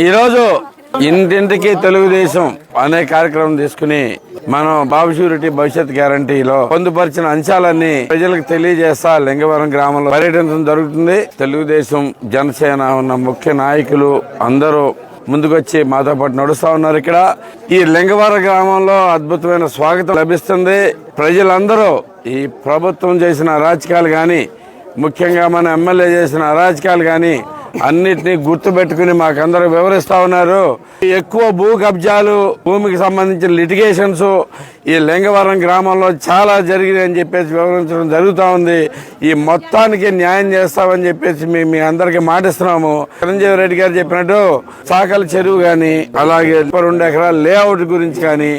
ఈరోజు ఇంటింటికి తెలుగుదేశం అనే కార్యక్రమం తీసుకుని మనం బాబు షూరిటీ భవిష్యత్ గ్యారంటీలో పొందుపరిచిన అంశాలన్నీ ప్రజలకు తెలియజేస్తా లింగవరం గ్రామంలో పర్యటించడం జరుగుతుంది. తెలుగుదేశం జనసేన ఉన్న ముఖ్య నాయకులు అందరూ ముందుకొచ్చి మాతో పాటు నడుస్తా ఉన్నారు ఇక్కడ. ఈ లింగవరం గ్రామంలో అద్భుతమైన స్వాగతం లభిస్తుంది. ప్రజలందరూ ఈ ప్రభుత్వం చేసిన అరాచకాలు కానీ ముఖ్యంగా మన ఎమ్మెల్యే చేసిన అరాచకాలు కానీ అన్నిటినీ గుర్తుపెట్టుకుని మాకందరూ వివరిస్తా ఉన్నారు. ఎక్కువ భూ కబ్జాలు భూమికి సంబంధించిన లిటిగేషన్స్ ఈ లింగవరం గ్రామంలో చాలా జరిగినాయి అని చెప్పేసి వివరించడం జరుగుతూ ఉంది. ఈ మొత్తానికి న్యాయం చేస్తామని చెప్పేసి మేము మీ అందరికీ మాటిస్తున్నాము. చిరంజీవి రెడ్డి గారు చెప్పినట్టు సాకల చెరువు కానీ అలాగే రెండు ఎకరాల లేఅవుట్ గురించి కానీ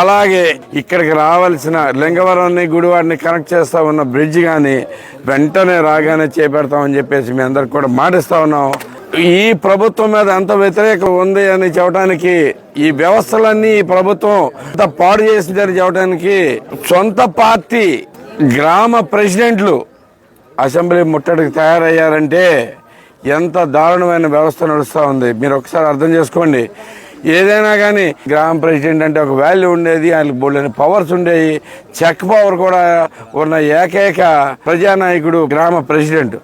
అలాగే ఇక్కడికి రావాల్సిన లింగవరాన్ని గుడివాడిని కనెక్ట్ చేస్తా ఉన్న బ్రిడ్జ్ కానీ వెంటనే రాగానే చేపెడతామని చెప్పేసి మీ అందరికి కూడా మాటిస్తా ఉన్నాం ఈ ప్రభుత్వం మీద ఎంత వ్యతిరేకం ఉంది అని చెప్పడానికి ఈ వ్యవస్థలన్నీ ఈ ప్రభుత్వం ఎంత పాడు చేసిందని చెప్పడానికి సొంత పార్టీ గ్రామ ప్రెసిడెంట్లు అసెంబ్లీ ముట్టడికి తయారయ్యారంటే ఎంత దారుణమైన వ్యవస్థ నడుస్తూ ఉంది. మీరు ఒకసారి అర్థం చేసుకోండి. ఏదైనా కానీ గ్రామ ప్రెసిడెంట్ అంటే ఒక వాల్యూ ఉండేది ఆయనకు బోల్డని పవర్స్ ఉండేవి చెక్ పవర్ కూడా ఉన్న ఏకైక ప్రజానాయకుడు గ్రామ ప్రెసిడెంట్.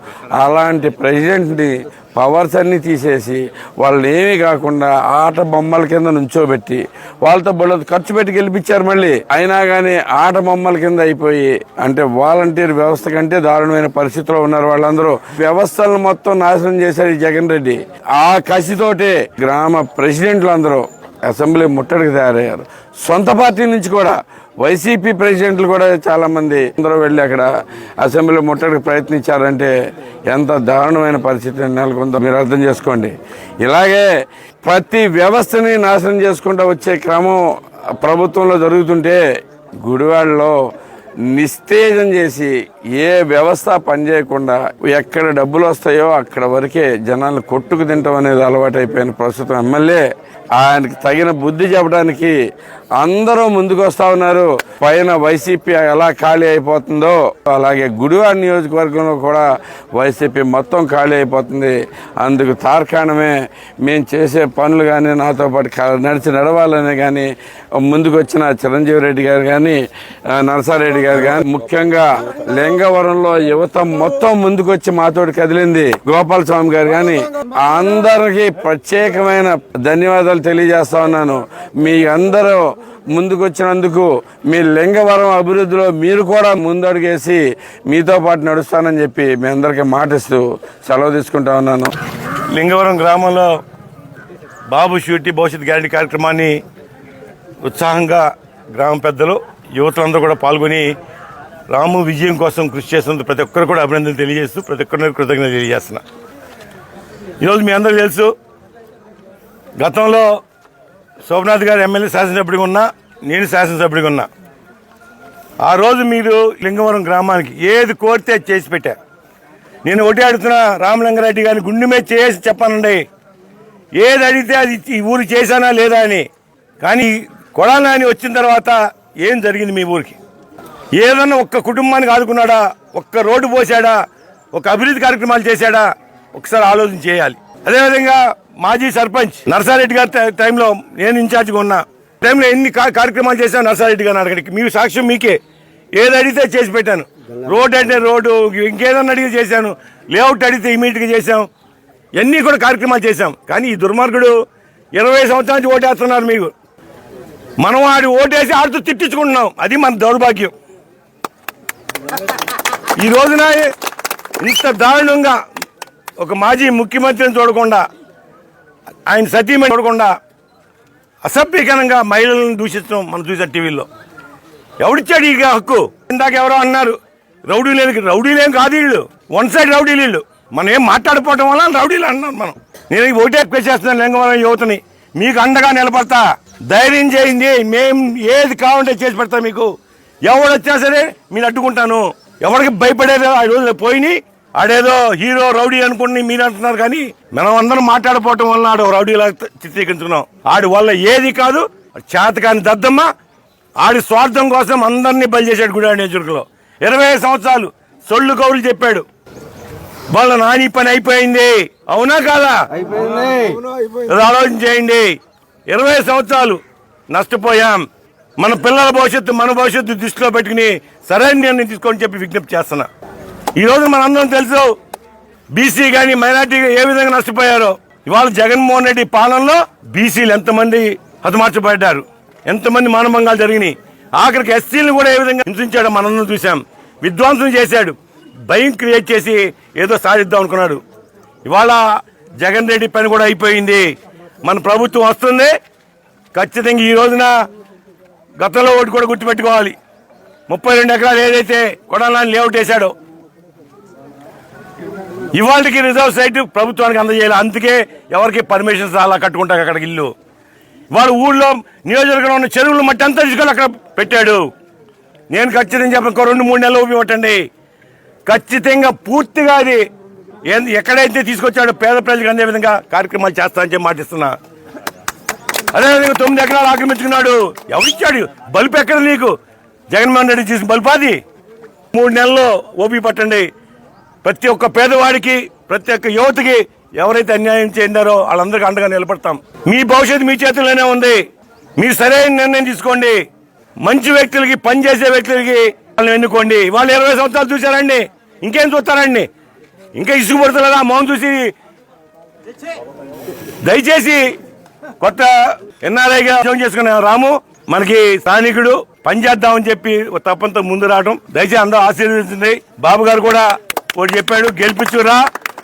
అలాంటి ప్రెసిడెంట్ని పవర్స్ అన్ని తీసేసి వాళ్ళని ఏమీ కాకుండా ఆట బొమ్మల కింద నుంచోబెట్టి వాళ్ళతో బళ్ళు ఖర్చు పెట్టి గెలిపించారు మళ్ళీ. అయినా కానీ ఆట బొమ్మల కింద అయిపోయి అంటే వాలంటీర్ వ్యవస్థ కంటే దారుణమైన పరిస్థితిలో ఉన్నారు వాళ్ళందరూ. వ్యవస్థలను మొత్తం నాశనం చేశారు జగన్ రెడ్డి. ఆ కసితోటే గ్రామ ప్రెసిడెంట్లు అందరూ అసెంబ్లీ ముట్టడికి తయారయ్యారు. సొంత పార్టీ నుంచి కూడా వైసీపీ ప్రెసిడెంట్లు కూడా చాలా మంది అందరూ వెళ్ళి అక్కడ అసెంబ్లీ ముట్టడికి ప్రయత్నించారంటే ఎంత దారుణమైన పరిస్థితి నెలకొందో మీరు అర్థం చేసుకోండి. ఇలాగే ప్రతి వ్యవస్థని నాశనం చేసుకుంటూ వచ్చే క్రమం ప్రభుత్వంలో జరుగుతుంటే గుడివాడలో నిస్తేజం చేసి ఏ వ్యవస్థ పనిచేయకుండా ఎక్కడ డబ్బులు వస్తాయో అక్కడ వరకే జనాలు కొట్టుకు తింటాం అనేది అలవాటైపోయిన ప్రస్తుతం ఎమ్మెల్యే ఆయనకి తగిన బుద్ధి చెప్పడానికి అందరూ ముందుకు వస్తా ఉన్నారు. పైన వైసీపీ ఎలా ఖాళీ అయిపోతుందో అలాగే గుడివాడ నియోజకవర్గంలో కూడా వైసీపీ మొత్తం ఖాళీ అయిపోతుంది. అందుకు తార్కాణమే మేము చేసే పనులు కానీ నాతో పాటు నడిచి నడవాలని కానీ ముందుకు వచ్చిన చిరంజీవి రెడ్డి గారు కానీ నరసారెడ్డి గారు కానీ ముఖ్యంగా లింగవరంలో యువత మొత్తం ముందుకు వచ్చి మాతోటి కదిలింది. గోపాలస్వామి గారు కానీ అందరికీ ప్రత్యేకమైన ధన్యవాదాలు తెలియజేస్తా ఉన్నాను. మీ అందరూ ముందుకొచ్చినందుకు మీ లింగవరం అభివృద్ధిలో మీరు కూడా ముందడుగేసి మీతో పాటు నడుస్తానని చెప్పి మీ అందరికీ మాటిస్తూ సెలవు తీసుకుంటా ఉన్నాను. లింగవరం గ్రామంలో బాబు షూటీ భవిష్యత్ గ్యారంటీ కార్యక్రమాన్ని ఉత్సాహంగా గ్రామ పెద్దలు యువతులందరూ కూడా పాల్గొని రాము విజయం కోసం కృషి చేస్తున్నందుకు ప్రతి ఒక్కరు కూడా అభినందనలు తెలియజేస్తూ ప్రతి ఒక్కరిని కృతజ్ఞత తెలియజేస్తున్నా. ఈరోజు మీ అందరికీ తెలుసు గతంలో శోభనాథ్ గారు ఎమ్మెల్యే శాసనసభ్యుడిగా ఉన్నా నేను శాసనసభ్యుడిగా ఉన్నా. ఆ రోజు మీరు లింగవరం గ్రామానికి ఏది కోరితే చేసి పెట్టా. నేను ఒకటి అడుగుతున్నా రామలింగారెడ్డి గారిని గుండె మీద చేసి చెప్పానండి. ఏది అడిగితే అది ఈ ఊరు చేశానా లేదా అని. కానీ కొడాలని వచ్చిన తర్వాత ఏం జరిగింది మీ ఊరికి? ఏదన్నా ఒక్క కుటుంబానికి ఆదుకున్నాడా? ఒక్క రోడ్డు పోసాడా ఒక అభివృద్ధి కార్యక్రమాలు చేశాడా? ఒకసారి ఆలోచన చేయాలి. అదేవిధంగా మాజీ సర్పంచ్ నర్సారెడ్డి గారి టైంలో నేను ఇన్ఛార్జ్గా ఉన్నా. టైంలో ఎన్ని కార్యక్రమాలు చేశాను నర్సారెడ్డి గారిని అడగడానికి మీ సాక్ష్యం మీకే. ఏది అడిగితే చేసి పెట్టాను. రోడ్ అంటే రోడ్డు ఇంకేదన్నా అడిగి చేశాను. లేఅవుట్ అడిగితే ఇమీడియట్గా చేశాం. ఇవన్నీ కూడా కార్యక్రమాలు చేశాం. కానీ ఈ దుర్మార్గుడు ఇరవై సంవత్సరాల నుంచి ఓటేస్తున్నారు మీకు. మనం ఆడి ఓటేసి ఆడుతూ తిట్టించుకుంటున్నాం. అది మన దౌర్భాగ్యం. ఈ రోజున ఇంత దారుణంగా ఒక మాజీ ముఖ్యమంత్రిని చూడకుండా ఆయన సతీమణి చూడకుండా అసభ్యకరంగా మహిళలను దూషించడం మనం చూసాం టీవీలో. ఎవడిచ్చాడు ఈ హక్కు? ఇందాక ఎవరో అన్నారు రౌడీలేని రౌడీలేం కాదు వీళ్ళు. వన్ సైడ్ రౌడీలు వీళ్ళు. మనం ఏం మాట్లాడుకోవటం వల్ల రౌడీలు అన్నాం మనం. నేను ఒకటే ఓటే ఎక్కువ చేస్తున్నాను లింగవరం యువతని. మీకు అండగా నిలబడతా. ధైర్యం చేయండి. మేం ఏది కావాలంటే చేసి పెడతా మీకు. ఎవడు సరే మీరు అడ్డుకుంటాను. ఎవరికి భయపడేది ఆ రోజులు పోయినాయి. ఆడేదో హీరో రౌడీ అనుకుని మీరు అంటున్నారు కానీ మనం అందరం మాట్లాడిపోవటం వల్ల ఆడు రౌడీలా చిత్రీకరించుకున్నాం. ఆడి వల్ల ఏది కాదు చేతకాని దద్దమ్మ ఆడి స్వార్థం కోసం అందరినీ బలి చేశాడు గుడి నియోజకవర్గంలో. ఇరవై సంవత్సరాలు సొల్లు కౌలు చెప్పాడు. వాళ్ళ నాని పని అయిపోయింది. అవునా కాదా? ఆలోచన చేయండి. ఇరవై సంవత్సరాలు నష్టపోయాం. మన పిల్లల భవిష్యత్తు మన భవిష్యత్తు దృష్టిలో పెట్టుకుని సరైన నిర్ణయం తీసుకోని చెప్పి విజ్ఞప్తి చేస్తున్నా. ఈ రోజు మనందరం తెలుసు బీసీ కానీ మైనార్టీ ఏ విధంగా నష్టపోయారో. ఇవాళ జగన్మోహన్ రెడ్డి పాలనలో బీసీలు ఎంతమంది హతమార్చబడ్డారు? ఎంతమంది మానభంగాలు జరిగినాయి? ఆఖరికి ఎస్సీలను కూడా ఏ విధంగా హింసించాడు మనందరం చూసాం విధ్వంసం చేశాడు. భయం క్రియేట్ చేసి ఏదో సాధిద్దాం అనుకున్నాడు. ఇవాళ జగన్ రెడ్డి పని కూడా అయిపోయింది. మన ప్రభుత్వం వస్తుంది. ఖచ్చితంగా ఈ రోజున గతంలో ఒకటి కూడా గుర్తుపెట్టుకోవాలి. ముప్పై రెండు ఎకరాలు ఏదైతే కొడాలని లేఅవుట్ వేశాడో ఇవాళకి రిజర్వ్ సైట్ ప్రభుత్వానికి అందజేయాలి. అందుకే ఎవరికి పర్మిషన్స్ అలా కట్టుకుంటారు అక్కడికి ఇల్లు. వాళ్ళ ఊళ్ళో నియోజకవర్గంలో ఉన్న చెరువులు మట్టి అంతా తీసుకొని అక్కడ పెట్టాడు. నేను ఖచ్చితంగా చెప్పిన ఇంకో రెండు మూడు నెలలు ఇవ్వటండి పట్టండి ఖచ్చితంగా పూర్తిగా అది ఎక్కడైతే తీసుకొచ్చాడో పేద ప్రజలకు అందే విధంగా కార్యక్రమాలు చేస్తానని చెప్పి మాటిస్తున్నా. అదేవిధంగా తొమ్మిది ఎకరాలు ఆక్రమించుకున్నాడు. ఎవరిచ్చాడు? బల్బు ఎక్కడ నీకు? జగన్మోహన్ రెడ్డి చేసిన బల్బు అది. మూడు నెలల్లో ఓపి పట్టండి ప్రతి ఒక్క పేదవాడికి ప్రతి ఒక్క యువతకి ఎవరైతే అన్యాయం చేయిందారో వాళ్ళందరికీ అండగా నిలబడతాం. మీ భవిష్యత్తు మీ చేతుల్లోనే ఉంది. మీరు సరైన నిర్ణయం తీసుకోండి. మంచి వ్యక్తులకి పనిచేసే వ్యక్తులకి వాళ్ళని ఎన్నుకోండి. వాళ్ళు ఇరవై సంవత్సరాలు చూశారండి. ఇంకేం చూస్తారండి? ఇంకా ఇసుగు పడుతుందా మౌన్ చూసి. దయచేసి కొత్త ఎన్ఆర్ఐగా ఉద్యోగం చేసుకున్న రాము మనకి స్థానికుడు పనిచేద్దామని చెప్పి ఒక తప్పంతో ముందు రావడం దయచేసి అందరూ ఆశీర్వదించింది బాబు గారు కూడా ఒకటి చెప్పాడు గెలిపించురా.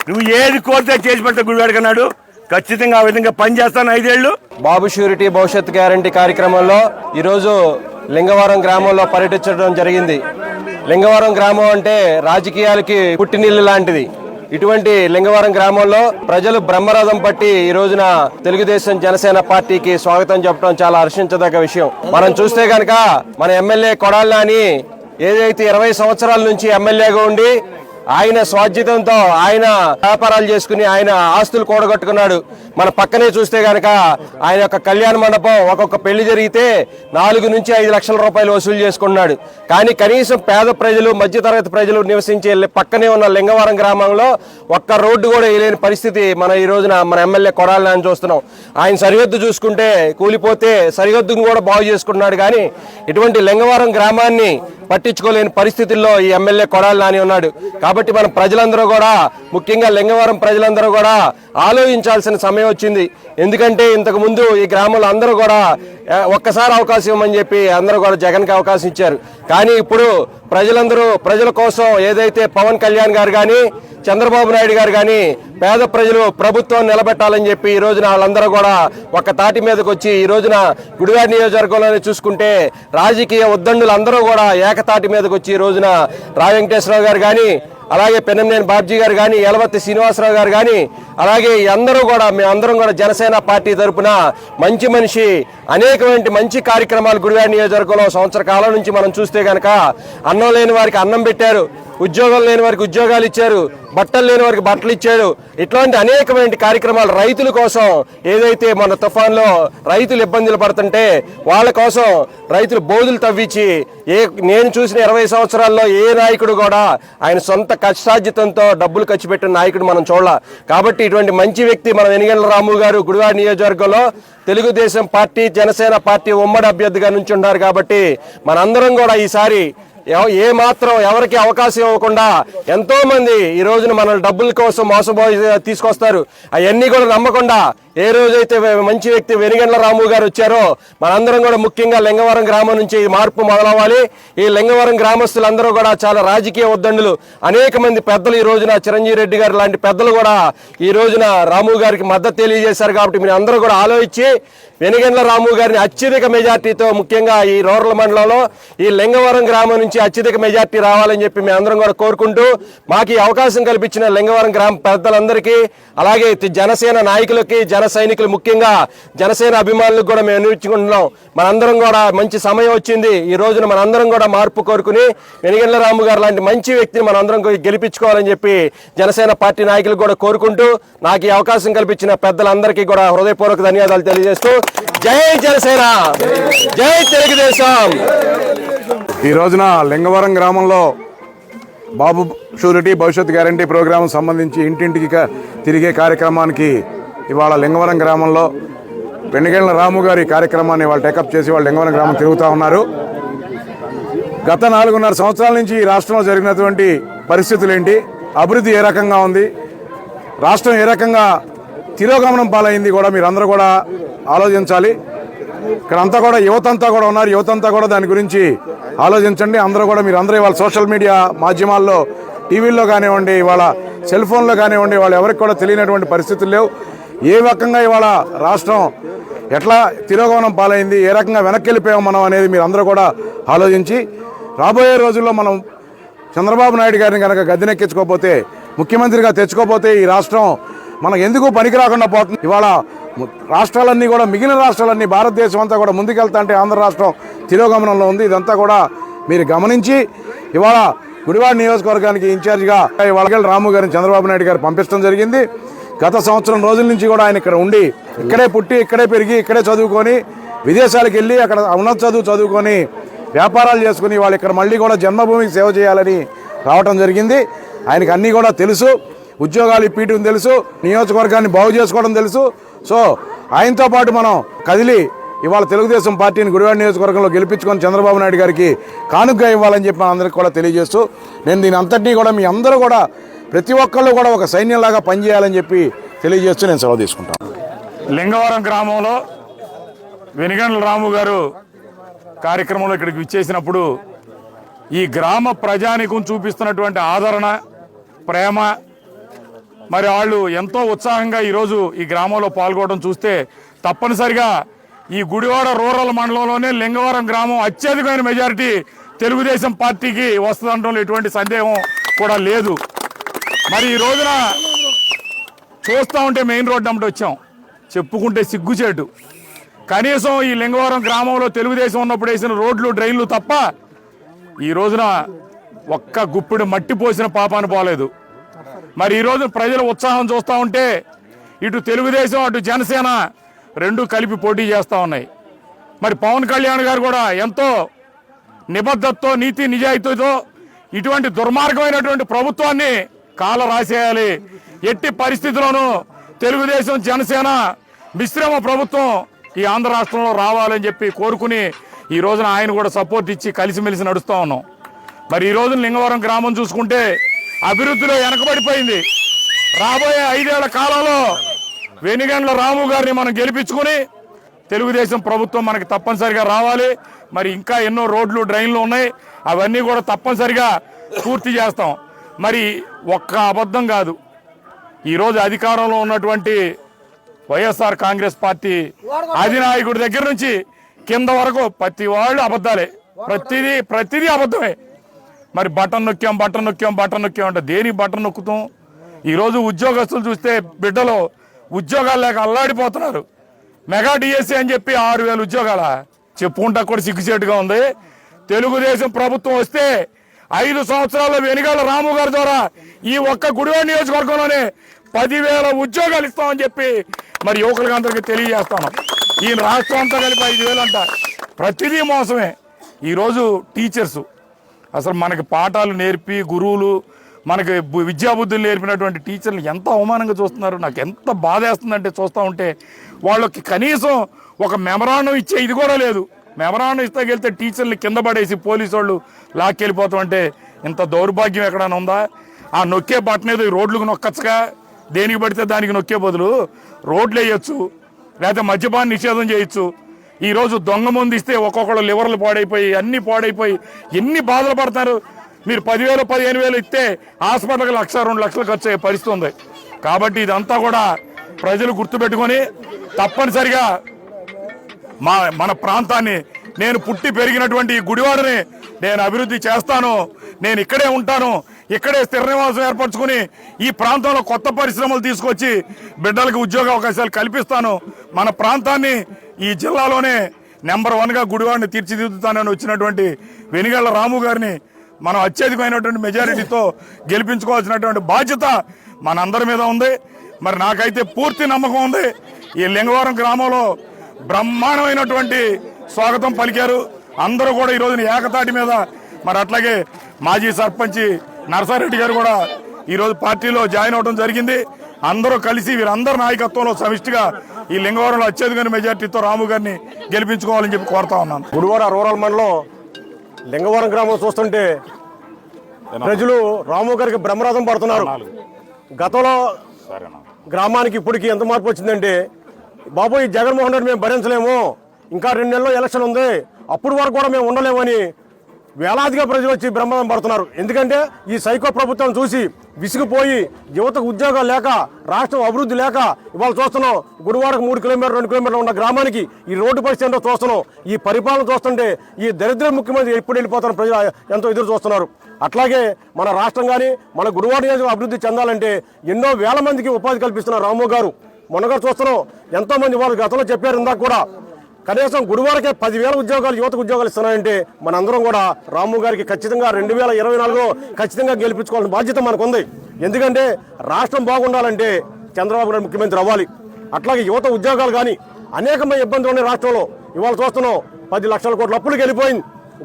నువ్వు ఏది కోరితే చేసి పెట్ట గుడివాడికన్నాడు ఖచ్చితంగా ఆ విధంగా పనిచేస్తాను ఐదేళ్ళు బాబు షూరిటీ భవిష్యత్ గ్యారంటీ కార్యక్రమంలో ఈరోజు లింగవరం గ్రామంలో పర్యటించడం జరిగింది. లింగవరం గ్రామం అంటే రాజకీయాలకి పుట్టినిల్లు లాంటిది. ఇటువంటి లింగవరం గ్రామంలో ప్రజలు బ్రహ్మరథం పట్టి ఈ రోజున తెలుగుదేశం జనసేన పార్టీకి స్వాగతం చెప్పడం చాలా హర్షించదగ్గ విషయం. మనం చూస్తే కనుక మన ఎమ్మెల్యే కొడాలి నాని ఏదైతే ఇరవై సంవత్సరాల నుంచి ఎమ్మెల్యేగా ఉండి ఆయన స్వాధ్యతంతో ఆయన వ్యాపారాలు చేసుకుని ఆయన ఆస్తులు కూడగట్టుకున్నాడు. మన పక్కనే చూస్తే గనక ఆయన యొక్క కళ్యాణ మండపం ఒక్కొక్క పెళ్ళి జరిగితే నాలుగు నుంచి ఐదు లక్షల రూపాయలు వసూలు చేసుకున్నాడు. కానీ కనీసం పేద ప్రజలు మధ్యతరగతి ప్రజలు నివసించే పక్కనే ఉన్న లింగవరం గ్రామంలో ఒక్క రోడ్డు కూడా వేయలేని పరిస్థితి మన ఈ రోజున మన ఎమ్మెల్యే కొడాలని చూస్తున్నాం. ఆయన సరిహద్దు చూసుకుంటే కూలిపోతే సరిహద్దును కూడా బాగు చేసుకున్నాడు కానీ ఇటువంటి లింగవరం గ్రామాన్ని పట్టించుకోలేని పరిస్థితుల్లో ఈ ఎమ్మెల్యే కొడాలి నాని ఉన్నాడు. కాబట్టి మన ప్రజలందరూ కూడా ముఖ్యంగా లింగవరం ప్రజలందరూ కూడా ఆలోచించాల్సిన సమయం వచ్చింది. ఎందుకంటే ఇంతకు ముందు ఈ గ్రామంలో అందరూ కూడా ఒక్కసారి అవకాశం ఇవ్వమని చెప్పి అందరూ కూడా జగన్కి అవకాశం ఇచ్చారు. కానీ ఇప్పుడు ప్రజలందరూ ప్రజల కోసం ఏదైతే పవన్ కళ్యాణ్ గారు కానీ చంద్రబాబు నాయుడు గారు కానీ పేద ప్రజలు ప్రభుత్వం నిలబెట్టాలని చెప్పి ఈ రోజున వాళ్ళందరూ కూడా ఒక తాటి మీదకి వచ్చి ఈ రోజున గుడివాడ నియోజకవర్గంలోనే చూసుకుంటే రాజకీయ ఉద్దండులు అందరూ కూడా ఏకతాటి మీదకి వచ్చి ఈ రోజున రా వెంకటేశ్వరరావు గారు కానీ అలాగే పెనంనేని బాబ్జీ గారు కానీ యలవత్తి శ్రీనివాసరావు గారు కానీ అలాగే అందరూ కూడా మేమందరం కూడా జనసేన పార్టీ తరపున మంచి మనిషి అనేకమైన మంచి కార్యక్రమాలు గుడివాడ నియోజకవర్గంలో సంవత్సర కాలం నుంచి మనం చూస్తే కనుక అన్నం లేని వారికి అన్నం పెట్టారు. ఉద్యోగం లేని వారికి ఉద్యోగాలు ఇచ్చారు బట్టలు లేని వారికి బట్టలు ఇచ్చాడు. ఇట్లాంటి అనేకమైన కార్యక్రమాలు రైతుల కోసం ఏదైతే మన తుఫాన్లో రైతులు ఇబ్బందులు పడుతుంటే వాళ్ళ కోసం రైతులు బోధులు తవ్వించి ఏ నేను చూసిన ఇరవై సంవత్సరాల్లో ఏ నాయకుడు కూడా ఆయన సొంత కష్టార్జితంతో డబ్బులు ఖర్చు పెట్టిన నాయకుడు మనం చూడాల. కాబట్టి ఇటువంటి మంచి వ్యక్తి మన వెనిగండ్ల రాము గారు గుడివాడ నియోజకవర్గంలో తెలుగుదేశం పార్టీ జనసేన పార్టీ ఉమ్మడి అభ్యర్థిగా నుంచి ఉన్నారు కాబట్టి మనందరం కూడా ఈసారి ఏ మాత్రం ఎవరికి అవకాశం ఇవ్వకుండా ఎంతో మంది ఈ రోజున మన డబ్బుల కోసం మోసపోయి తీసుకొస్తారు. అవన్నీ కూడా నమ్మకుండా ఏ రోజైతే మంచి వ్యక్తి వెనుగండ్ల రాము గారు వచ్చారో మనందరం కూడా ముఖ్యంగా లింగవరం గ్రామం నుంచి ఈ మార్పు మొదలవ్వాలి. ఈ లింగవరం గ్రామస్తులందరూ కూడా చాలా రాజకీయ ఉద్దండులు అనేక మంది పెద్దలు ఈ రోజున చిరంజీవి రెడ్డి గారు లాంటి పెద్దలు కూడా ఈ రోజున రాము గారికి మద్దతు తెలియజేశారు కాబట్టి మీరు అందరూ కూడా ఆలోచించి వెనుగండ్ల రాము గారిని అత్యధిక మెజార్టీతో ముఖ్యంగా ఈ రూరల్ మండలంలో ఈ లింగవరం గ్రామం నుంచి అత్యధిక మెజార్టీ రావాలని చెప్పి మేము అందరం కూడా కోరుకుంటూ మాకు ఈ అవకాశం కల్పించిన లింగవరం గ్రామ పెద్దలందరికీ అలాగే జనసేన నాయకులకి జన సైనికులు ముఖ్యంగా జనసేన అభిమానులకు కూడా మేము నిర్వహించుకుంటున్నాం మనందరం కూడా మంచి సమయం వచ్చింది. ఈ రోజున మనందరం కూడా మార్పు కోరుకుని వెనిగండ్ల రాము గారు లాంటి మంచి వ్యక్తిని మనందరం గెలిపించుకోవాలని చెప్పి జనసేన పార్టీ నాయకులు కూడా కోరుకుంటూ నాకు ఈ అవకాశం కల్పించిన పెద్దలందరికీ కూడా హృదయపూర్వక ధన్యవాదాలు తెలియజేస్తూ జై జనసేన! జై తెలుగుదేశం! ఈ రోజున లింగవరం గ్రామంలో Babu surety Bhavishyat guarantee program సంబంధించి ఇంటింటికి తిరిగే కార్యక్రమానికి ఇవాళ లింగవరం గ్రామంలో వెన్నగేళ్ళ రాము గారి కార్యక్రమాన్ని వాళ్ళు టేకప్ చేసి వాళ్ళు లింగవరం గ్రామం తిరుగుతూ ఉన్నారు. గత నాలుగున్నర సంవత్సరాల నుంచి ఈ రాష్ట్రంలో జరిగినటువంటి పరిస్థితులు ఏంటి అభివృద్ధి ఏ రకంగా ఉంది? రాష్ట్రం ఏ రకంగా తిరోగమనం పాలైంది కూడా మీరందరూ కూడా ఆలోచించాలి. ఇక్కడ అంతా కూడా యువత అంతా కూడా ఉన్నారు. యువత అంతా కూడా దాని గురించి ఆలోచించండి. అందరూ కూడా మీరు అందరూ ఇవాళ సోషల్ మీడియా మాధ్యమాల్లో టీవీల్లో కానివ్వండి ఇవాళ సెల్ ఫోన్లో కానివ్వండి వాళ్ళు ఎవరికి కూడా తెలియనటువంటి పరిస్థితులు లేవు. ఏ రకంగా ఇవాళ రాష్ట్రం ఎట్లా తిరోగమనం పాలైంది ఏ రకంగా వెనక్కి వెళ్ళిపోయాం మనం అనేది మీరు అందరూ కూడా ఆలోచించి రాబోయే రోజుల్లో మనం చంద్రబాబు నాయుడు గారిని కనుక గద్దెనెక్కించుకోకపోతే ముఖ్యమంత్రిగా తెచ్చుకోపోతే ఈ రాష్ట్రం మనం ఎందుకు పనికి రాకుండా పోతుంది? ఇవాళ రాష్ట్రాలన్నీ కూడా మిగిలిన రాష్ట్రాలన్నీ భారతదేశం అంతా కూడా ముందుకెళ్తా అంటే ఆంధ్ర రాష్ట్రం తిరోగమనంలో ఉంది. ఇదంతా కూడా మీరు గమనించి ఇవాళ గుడివాడ నియోజకవర్గానికి ఇన్ఛార్జిగా ఇవాళ రాము గారిని చంద్రబాబు నాయుడు గారు పంపించడం జరిగింది. గత సంవత్సరం రోజుల నుంచి కూడా ఆయన ఇక్కడ ఉండి ఇక్కడే పుట్టి ఇక్కడే పెరిగి ఇక్కడే చదువుకొని విదేశాలకు వెళ్ళి అక్కడ ఉన్నత చదువు చదువుకొని వ్యాపారాలు చేసుకుని వాళ్ళు ఇక్కడ మళ్ళీ కూడా జన్మభూమికి సేవ చేయాలని రావటం జరిగింది. ఆయనకి అన్నీ కూడా తెలుసు. ఉద్యోగాలు ఇప్పించడం తెలుసు. నియోజకవర్గాన్ని బాగు చేసుకోవడం తెలుసు. సో ఆయనతో పాటు మనం కదిలి ఇవాళ తెలుగుదేశం పార్టీని గుడివాడ నియోజకవర్గంలో గెలిపించుకొని చంద్రబాబు నాయుడు గారికి కానుక ఇవ్వాలని చెప్పి అందరికి కూడా తెలియజేస్తూ నేను దీని అంతటినీ కూడా మీ అందరూ కూడా ప్రతి ఒక్కళ్ళు కూడా ఒక సైన్యంలాగా పనిచేయాలని చెప్పి తెలియజేస్తూ నేను సెలవు తీసుకుంటాను. లింగవరం గ్రామంలో వెనుగండ్ల రాము గారు కార్యక్రమంలో ఇక్కడికి విచ్చేసినప్పుడు ఈ గ్రామ ప్రజానికం చూపిస్తున్నటువంటి ఆదరణ ప్రేమ మరి వాళ్ళు ఎంతో ఉత్సాహంగా ఈరోజు ఈ గ్రామంలో పాల్గొనడం చూస్తే తప్పనిసరిగా ఈ గుడివాడ రూరల్ మండలంలోనే లింగవరం గ్రామం అత్యధికమైన మెజారిటీ తెలుగుదేశం పార్టీకి వస్తుందంటంలో ఎటువంటి సందేహం కూడా లేదు. మరి ఈ రోజున చూస్తూ ఉంటే మెయిన్ రోడ్డు అమ్మటి వచ్చాం. చెప్పుకుంటే సిగ్గుచేటు. కనీసం ఈ లింగవరం గ్రామంలో తెలుగుదేశం ఉన్నప్పుడు వేసిన రోడ్లు డ్రైన్లు తప్ప ఈ రోజున ఒక్క గుప్పిడి మట్టి పోసిన పాపాను పోలేదు. మరి ఈ రోజు ప్రజల ఉత్సాహం చూస్తూ ఉంటే ఇటు తెలుగుదేశం అటు జనసేన రెండు కలిపి పోటీ చేస్తూ ఉన్నాయి. మరి పవన్ కళ్యాణ్ గారు కూడా ఎంతో నిబద్ధతతో నీతి నిజాయితీతో ఇటువంటి దుర్మార్గమైనటువంటి ప్రభుత్వాన్ని కాల రాసేయాలి. ఎట్టి పరిస్థితుల్లోనూ తెలుగుదేశం జనసేన మిశ్రమ ప్రభుత్వం ఈ ఆంధ్ర రాష్ట్రంలో రావాలని చెప్పి కోరుకుని ఈ రోజున ఆయన కూడా సపోర్ట్ ఇచ్చి కలిసిమెలిసి నడుస్తూ ఉన్నాం. మరి ఈ రోజున లింగవరం గ్రామం చూసుకుంటే అభివృద్ధిలో వెనకబడిపోయింది. రాబోయే ఐదేళ్ళ కాలంలో వెనుగండ్ల రాము గారిని మనం గెలిపించుకుని తెలుగుదేశం ప్రభుత్వం మనకి తప్పనిసరిగా రావాలి. మరి ఇంకా ఎన్నో రోడ్లు డ్రైన్లు ఉన్నాయి. అవన్నీ కూడా తప్పనిసరిగా పూర్తి చేస్తాం. మరి ఒక్క అబద్ధం కాదు. ఈరోజు అధికారంలో ఉన్నటువంటి వైఎస్ఆర్ కాంగ్రెస్ పార్టీ అధినాయకుడి దగ్గర నుంచి కింద వరకు ప్రతి వాళ్ళు అబద్ధాలే. ప్రతిదీ ప్రతిదీ అబద్ధమే. మరి బటన్ నొక్కాం బటన్ నొక్కాం బటన్ నొక్కాం అంటే దేనికి బటన్ నొక్కుతాం? ఈరోజు ఉద్యోగస్తులు చూస్తే బిడ్డలు ఉద్యోగాలు లేక అల్లాడిపోతున్నారు. మెగా డిఎస్సి అని చెప్పి ఆరు వేల ఉద్యోగాల? చెప్పుకుంటా కూడా సిగ్గుచేటుగా ఉంది. తెలుగుదేశం ప్రభుత్వం వస్తే ఐదు సంవత్సరాల వెనుగాల రాము గారి ద్వారా ఈ ఒక్క గుడివాడ నియోజకవర్గంలోనే పదివేల ఉద్యోగాలు ఇస్తామని చెప్పి మరి యువకులకు అందరికీ తెలియజేస్తాను. ఈయన రాష్ట్రం అంతా కలిపి ఐదు వేలు అంట. ప్రతిదీ మోసమే. ఈరోజు టీచర్స్ అసలు మనకి పాఠాలు నేర్పి గురువులు మనకి విద్యాబుద్ధులు నేర్పినటువంటి టీచర్లు ఎంత అవమానంగా చూస్తున్నారు. నాకు ఎంత బాధ వేస్తుందంటే చూస్తూ ఉంటే వాళ్ళకి కనీసం ఒక మెమరాండం ఇచ్చే ఇది కూడా లేదు. మెమరాండం ఇస్తే వెళ్తే టీచర్ని కింద పడేసి పోలీసు వాళ్ళు లాక్కెళ్ళిపోతాం అంటే ఇంత దౌర్భాగ్యం ఎక్కడైనా ఉందా? ఆ నొక్కే బట్టన్ ఏదో రోడ్లకు నొక్కచ్చుగా? దేనికి పడితే దానికి నొక్కే బదులు రోడ్లు వేయచ్చు లేకపోతే మద్యపాన నిషేధం చేయొచ్చు. ఈరోజు దొంగ మందు ఇస్తే ఒక్కొక్కళ్ళు లివర్లు పాడైపోయి అన్ని పాడైపోయి ఎన్ని బాధలు పడతారు? మీరు పదివేలు పదిహేను వేలు ఇస్తే హాస్పిటల్కి లక్ష రెండు లక్షలు ఖర్చు అయ్యే పరిస్థితి ఉంది. కాబట్టి ఇదంతా కూడా ప్రజలు గుర్తుపెట్టుకొని తప్పనిసరిగా మా మన ప్రాంతాన్ని నేను పుట్టి పెరిగినటువంటి ఈ గుడివాడని నేను అభివృద్ధి చేస్తాను. నేను ఇక్కడే ఉంటాను. ఇక్కడే స్థిర నివాసం ఏర్పరచుకుని ఈ ప్రాంతంలో కొత్త పరిశ్రమలు తీసుకొచ్చి బిడ్డలకు ఉద్యోగ అవకాశాలు కల్పిస్తాను. మన ప్రాంతాన్ని ఈ జిల్లాలోనే నెంబర్ వన్గా గుడివాడిని తీర్చిదిద్దుతానని వచ్చినటువంటి వెనిగళ్ళ రాము గారిని మనం అత్యధికమైనటువంటి మెజారిటీతో గెలిపించుకోవాల్సినటువంటి బాధ్యత మనందరి మీద ఉంది. మరి నాకైతే పూర్తి నమ్మకం ఉంది. ఈ లింగవరం గ్రామంలో బ్రహ్మాండమైనటువంటి స్వాగతం పలికారు. అందరూ కూడా ఈ రోజున ఏకతాటి మీద మరి అట్లాగే మాజీ సర్పంచి నరసారెడ్డి గారు కూడా ఈరోజు పార్టీలో జాయిన్ అవడం జరిగింది. అందరూ కలిసి వీరందరి నాయకత్వంలో సమిష్టిగా ఈ లింగవరంలో అత్యధిక మెజార్టీతో రాము గారిని గెలిపించుకోవాలని చెప్పి కోరుతా ఉన్నాను. గుడివాడ రూరల్ మండలం లింగవరం గ్రామం చూస్తుంటే ప్రజలు రాము గారికి బ్రహ్మరథం పడుతున్నారు. గతంలో గ్రామానికి ఇప్పటికి ఎంత మార్పు వచ్చిందంటే బాబు ఈ జగన్మోహన్ రెడ్డి మేము భరించలేము. ఇంకా రెండు నెలల్లో ఎలక్షన్ ఉంది. అప్పుడు వరకు కూడా మేము ఉండలేమని వేలాదిగా ప్రజలు వచ్చి బ్రహ్మదం పడుతున్నారు. ఎందుకంటే ఈ సైకో ప్రభుత్వం చూసి విసిగిపోయి యువతకు ఉద్యోగాలు లేక రాష్ట్రం అభివృద్ధి లేక ఇవాళ చూస్తున్నాం. గుడివాడకు మూడు కిలోమీటర్ రెండు కిలోమీటర్లు ఉన్న గ్రామానికి ఈ రోడ్డు పరిస్థితి ఏంటో చూస్తున్నాం. ఈ పరిపాలన చూస్తుంటే ఈ దరిద్ర ముఖ్యమంత్రి ఎప్పుడు వెళ్ళిపోతున్న ప్రజలు ఎంతో ఎదురు చూస్తున్నారు. అట్లాగే మన రాష్ట్రం కానీ మన గుడివాడ నియోజకవర్గం అభివృద్ధి చెందాలంటే ఎన్నో వేల మందికి ఉపాధి కల్పిస్తున్నారు రాము గారు. మొన్నగా చూస్తున్నాం ఎంతోమంది వాళ్ళు గతంలో చెప్పారు ఇందాక కూడా. కనీసం గుడివాడకే పదివేల ఉద్యోగాలు యువతకు ఉద్యోగాలు ఇస్తున్నాయంటే మనందరం కూడా రాము గారికి ఖచ్చితంగా రెండు వేల ఇరవై నాలుగులో ఖచ్చితంగా గెలిపించుకోవాల్సిన బాధ్యత మనకు ఉంది ఎందుకంటే రాష్ట్రం బాగుండాలంటే చంద్రబాబు నాయుడు ముఖ్యమంత్రి అవ్వాలి. అట్లాగే యువత ఉద్యోగాలు కానీ అనేకమైన ఇబ్బందులు ఉన్నాయి రాష్ట్రంలో. ఇవాళ చూస్తున్నాం పది లక్షల కోట్ల అప్పులు వెళ్ళిపోయింది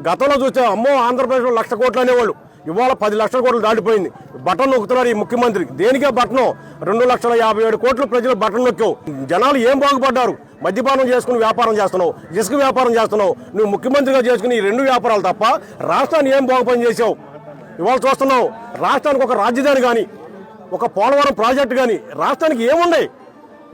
గతంలో చూస్తే అమ్మో ఆంధ్రప్రదేశ్లో లక్ష కోట్లు అనేవాళ్ళు. ఇవాళ పది లక్షల కోట్లు దాటిపోయింది. బటన్ నొక్కుతున్నారు ఈ ముఖ్యమంత్రి. దేనికే బటను? రెండు లక్షల యాభై ఏడు కోట్లు ప్రజలు బటన్ నొక్కావు. జనాలు ఏం బాగుపడ్డారు? మద్యపానం చేసుకుని వ్యాపారం చేస్తున్నావు. ఇసుక వ్యాపారం చేస్తున్నావు. నువ్వు ముఖ్యమంత్రిగా చేసుకుని ఈ రెండు వ్యాపారాలు తప్ప రాష్ట్రాన్ని ఏం బాగుపని చేసావు ఇవాళ చూస్తున్నావు రాష్ట్రానికి ఒక రాజధాని కానీ ఒక పోలవరం ప్రాజెక్టు కానీ రాష్ట్రానికి ఏమున్నాయి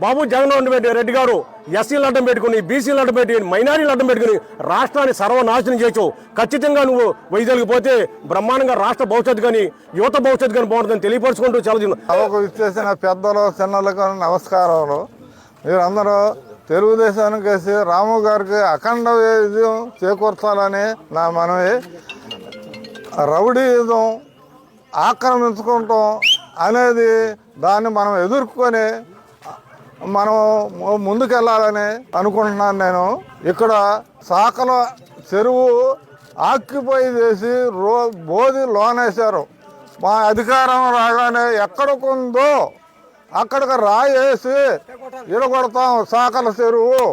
బాబు జగన్మోహన్ రెడ్డి రెడ్డి గారు ఎస్సీలు అడ్డం పెట్టుకుని బీసీలు అడ్డం పెట్టి మైనారిటీలు అడ్డం పెట్టుకుని రాష్ట్రాన్ని సర్వనాశనం చేయొచ్చు ఖచ్చితంగా నువ్వు వైజాగ్కి పోతే బ్రహ్మాండంగా రాష్ట్ర భవిష్యత్తు కానీ యువత భవిష్యత్తు కానీ బాగుంటుందని తెలియపరుచుకుంటూ చాలా సభకు ఇచ్చేసిన పెద్దలు చిన్నలకు నమస్కారాలు. మీరందరూ తెలుగుదేశానికి వేసి రాము గారికి అఖండ విజయం చేకూర్చాలని నా మనవి. రౌడీయుధం ఆక్రమించుకుంటాం అనేది దాన్ని మనం ఎదుర్కొని మనం ముందుకెళ్ళాలని అనుకుంటున్నాను నేను. ఇక్కడ సాకల చెరువు ఆక్యుపై చేసి రో బోధి లోనేశారు. మా అధికారం రాగానే ఎక్కడికుందో అక్కడికి రాయేసి ఇరగొడతాం సాకల చెరువు.